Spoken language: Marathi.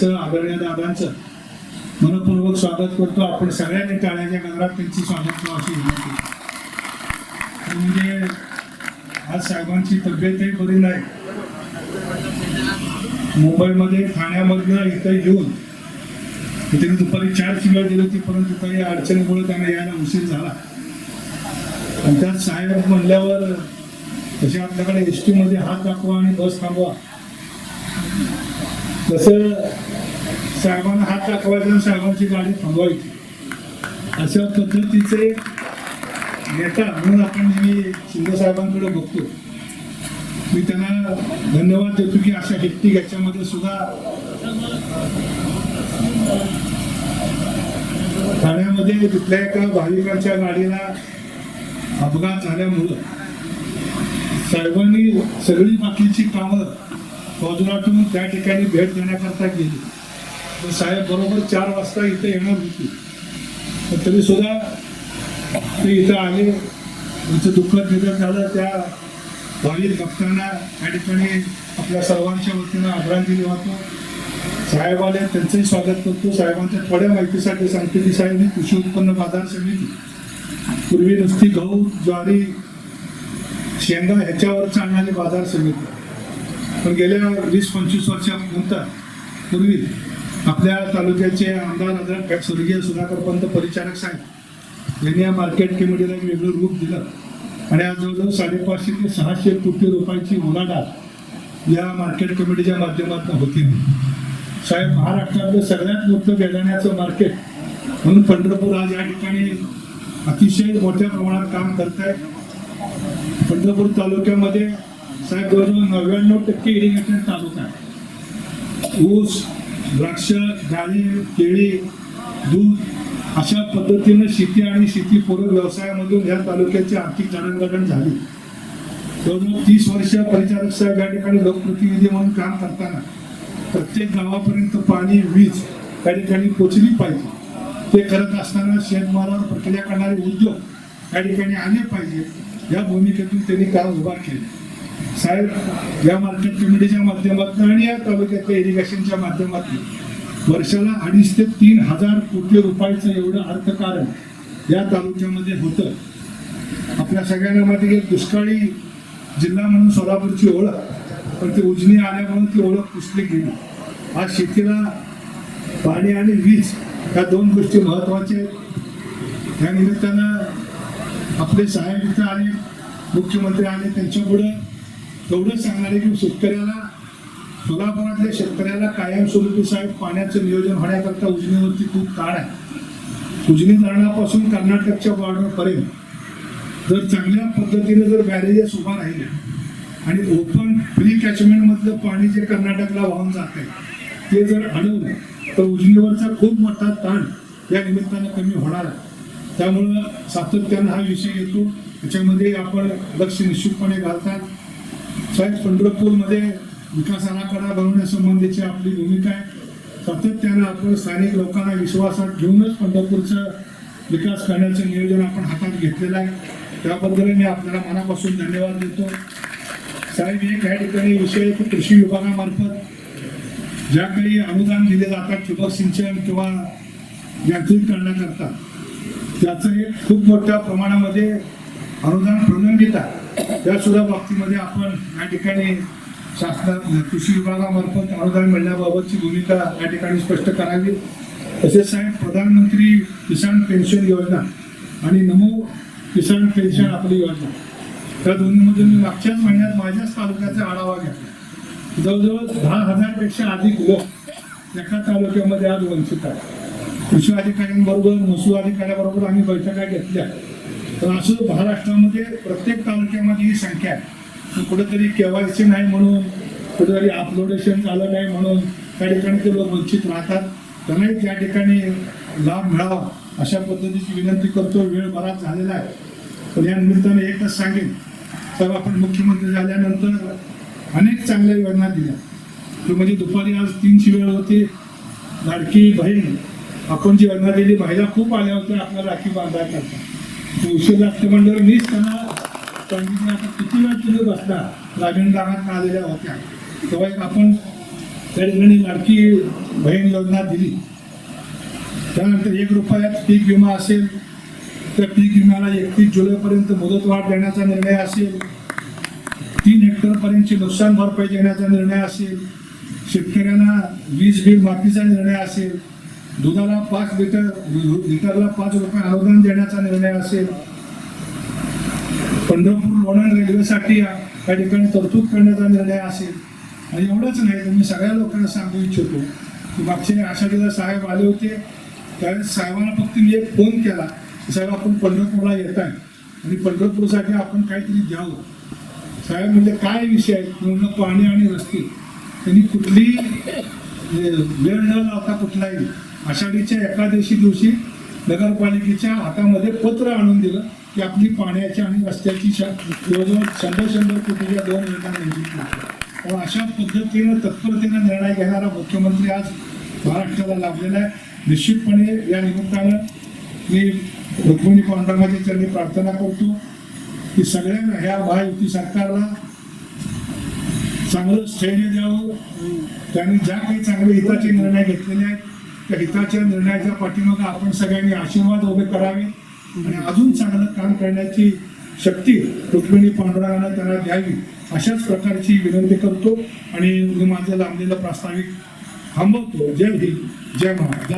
आदरणीय दादांचं मनपूर्वक स्वागत करतो. आपण सगळ्यांनी टाळ्याच्या गजरात त्यांची स्वागत अशी विनंती म्हणजे आज साहेबांची तब्येतही बरी नाही. मुंबईमध्ये ठाण्यामधनं इथं येऊन इथे दुपारी चार वेळ दिली होती परंतु काही अडचणीमुळे त्यांना यायला उशीर झाला. आणि त्यात साहेब म्हणल्यावर तसे आपल्याकडे एस टीमध्ये हात दाखवा आणि बस थांबवा. तसं साहेबांना हात दाखवायचा आणि साहेबांची गाडी थांबवायची. अशा पद्धतीचे नेता म्हणून आपण मी शिंदे साहेबांकडे बघतो. मी त्यांना धन्यवाद देतो की अशा हेक्टिक याच्यामध्ये सुद्धा ठाण्यामध्ये तिथल्या एका भाविकांच्या गाडीला अपघात झाल्यामुळं साहेबांनी सगळी बाकीची कामं बाजूला त्या ठिकाणी भेट देण्याकरता गेली. तर साहेब बरोबर चार वाजता इथे येणार होती. पण तरी सुद्धा ते इथं आले. त्यांचं दुःखद निधन झालं. त्या भावी भक्तांना त्या ठिकाणी आपल्या सर्वांच्या वतीनं आदरांजली वाहतो. साहेब आले त्यांचंही स्वागत करतो. साहेबांच्या थोड्या माहितीसाठी सांगतो की साहेब ही कृषी उत्पन्न बाजार समिती. पूर्वी नुसती गहू ज्वारी शेंगा ह्याच्यावरच आणणारी बाजार समिती पण गेल्या वीस पंचवीस वर्षानंतर पूर्वी आपल्या तालुक्याचे आमदार आदरणीय स्वर्गीय सुधाकर पंत परिचारक साहेब यांनी या मार्केट कमिटीला एक वेगळं रूप दिलं. आणि आज जवळजवळ साडेपाचशे ते सहाशे कोटी रुपयाची उलाढाल या मार्केट कमिटीच्या माध्यमातून होती. साहेब महाराष्ट्रातलं सगळ्यात मोठं बेदाण्याचं मार्केट म्हणून पंढरपूर आज या ठिकाणी अतिशय मोठ्या प्रमाणात काम करत आहे पंढरपूर तालुक्यामध्ये साहेब जवळजवळ नव्याण्णव टक्के इरिगेशन तालुका आहे. ऊस द्राक्ष डाळी केळी दूध अशा पद्धतीनं शेती आणि शेतीपूरक व्यवसायामधून या तालुक्याची आर्थिक जडणघडण झाली. जवळजवळ तीस वर्ष परिचारक साहेब या ठिकाणी लोकप्रतिनिधी म्हणून काम करताना प्रत्येक गावापर्यंत पाणी वीज त्या ठिकाणी पोचली पाहिजे. ते करत असताना शेतमालावर प्रक्रिया करणारे उद्योग या ठिकाणी आले पाहिजे. या भूमिकेतून त्यांनी काम उभा केले. साहेब या मार्केट कमिटीच्या माध्यमातून आणि या तालुक्यातल्या इरिगेशनच्या माध्यमातून वर्षाला अडीच ते तीन हजार कोटी रुपयाचं एवढं अर्थकारण या तालुक्यामध्ये होतं. आपल्या सगळ्यांना माहिती की दुष्काळी जिल्हा म्हणून सोलापूरची ओळख पण ती उजनी आल्यामुळे ती ओळख पुसली गेली. आज शेतीला पाणी आणि वीज या दोन गोष्टी महत्त्वाच्या आहेत. त्या निमित्तानं आपले साहेब इथं आले मुख्यमंत्री आणि त्यांच्यापुढं एवढंच सांगणारे की शेतकऱ्याला सोलापुरातल्या शेतकऱ्याला कायमस्वरूपी साहेब पाण्याचं नियोजन होण्याकरता उजनीवरती खूप ताण आहे. उजनी धरणापासून कर्नाटकच्या बॉर्डरपर्यंत जर चांगल्या पद्धतीने जर बॅरेजेस उभा राहिल्या आणि ओपन फ्री कॅचमेंटमधलं पाणी जे कर्नाटकला वाहून जात आहे ते जर अडवलं तर उजनीवरचा खूप मोठा ताण या निमित्तानं कमी होणार आहे. त्यामुळं सातत्यानं हा विषय येतो. त्याच्यामध्ये आपण लक्ष निश्चितपणे घालतात. साहेब पंढरपूरमध्ये विकास आराखडा बनवण्यासंबंधीची आपली भूमिका आहे. सातत्यानं आपण स्थानिक लोकांना विश्वासात घेऊनच पंढरपूरचं विकास करण्याचं नियोजन आपण हातात घेतलेलं आहे. त्याबद्दल मी आपल्याला मनापासून धन्यवाद देतो. साहेब एक काही ठिकाणी विषय की कृषी विभागामार्फत ज्या काही अनुदान दिले जातात ठिबक सिंचन किंवा यांत्रिकरणाकरता त्याचं एक खूप मोठ्या प्रमाणामध्ये अनुदान प्रलंबित आहे. त्या सुद्धा बाबतीमध्ये आपण या ठिकाणी शासना कृषी विभागामार्फत अनुदान मिळण्याबाबतची भूमिका या ठिकाणी स्पष्ट करावी. तसेच साहेब प्रधानमंत्री किसान पेन्शन योजना आणि नमो किसान पेन्शन आपली योजना. त्या दोन्हीमध्ये मी मागच्याच महिन्यात माझ्याच तालुक्याचा आढावा घेतला. जवळजवळ दहा हजारपेक्षा अधिक लोक एका तालुक्यामध्ये आज वंचित आहेत. कृषी अधिकाऱ्यांबरोबर महसूल अधिकाऱ्याबरोबर आम्ही बैठका घेतल्या. तर असं महाराष्ट्रामध्ये प्रत्येक तालुक्यामध्ये ही संख्या आहे. कुठेतरी केवायसी नाही म्हणून कुठेतरी अपलोडेशन झालं नाही म्हणून त्या ठिकाणी ते लोक वंचित राहतात. त्यांनाही त्या ठिकाणी लाभ मिळावा अशा पद्धतीची विनंती करतो वेळ बराच झालेला आहे. पण या निमित्ताने एकच सांगेन. तर आपण मुख्यमंत्री झाल्यानंतर अनेक चांगल्या योजना दिल्या. म्हणजे दुपारी आज तीनची वेळ होती. लाडकी बहीण आपण जी योजना दिली महिला खूप आल्या होत्या आपल्याला राखी बांधायला. करता उशीर लागते म्हणल्यावर मीच त्यांना सांगितलं आता किती वेळ तुम्ही बसला. ग्रामीण भागात आलेल्या होत्या. तेव्हा एक आपण त्या ठिकाणी लाडकी बहीण योजना दिली. त्यानंतर एक रुपयात पीक विमा असेल त्या पीक विम्याला एकतीस जुलैपर्यंत मुदतवाढ देण्याचा निर्णय असेल. तीन हेक्टरपर्यंतची नुकसान भरपाई देण्याचा निर्णय असेल. शेतकऱ्यांना वीज बिल माफीचा निर्णय असेल. दुधाला पाच लिटर लिटरला पाच रुपये अनुदान देण्याचा निर्णय असेल. पंढरपूर लोणंद रेल्वेसाठी या ठिकाणी तरतूद करण्याचा निर्णय असेल. आणि एवढंच नाही तर मी सगळ्या लोकांना सांगू इच्छितो की मागचे आषाढीला साहेब आले होते. त्यावेळेस साहेबांना फक्त मी एक फोन केला साहेब आपण पंढरपूरला येत आहे आणि पंढरपूरसाठी आपण काहीतरी द्यावं साहेब म्हणजे काय विषय? आहेत पूर्ण पाणी आणि रस्ते. त्यांनी कुठली वेळ न लावता कुठलाही आषाढीच्या एकादशी दिवशी नगरपालिकेच्या हातामध्ये पत्र आणून दिलं की आपली पाण्याची आणि रस्त्याची जवळजवळ शंभर शंभर कोटीच्या दोन योजना अशा पद्धतीनं तत्परतेनं निर्णय घेणारा मुख्यमंत्री आज महाराष्ट्राला लाभलेला आहे. निश्चितपणे या निमित्तानं मी रुक्मिणी पांडुरंगाची त्यांनी प्रार्थना करतो की सगळ्या ह्या महायुती सरकारला चांगलं स्थैर्य द्यावं. त्यांनी ज्या काही चांगले हिताचे निर्णय घेतलेले आहेत त्या हिताच्या निर्णयाच्या पाठीमागे आपण सगळ्यांनी आशीर्वाद उभे करावे आणि अजून चांगलं काम करण्याची शक्ती रुक्मिणी पांडुरंगानं त्यांना द्यावी अशाच प्रकारची विनंती करतो आणि मी माझं लांबलेलं प्रास्ताविक थांबवतो. जय हिंद. जय महाराज.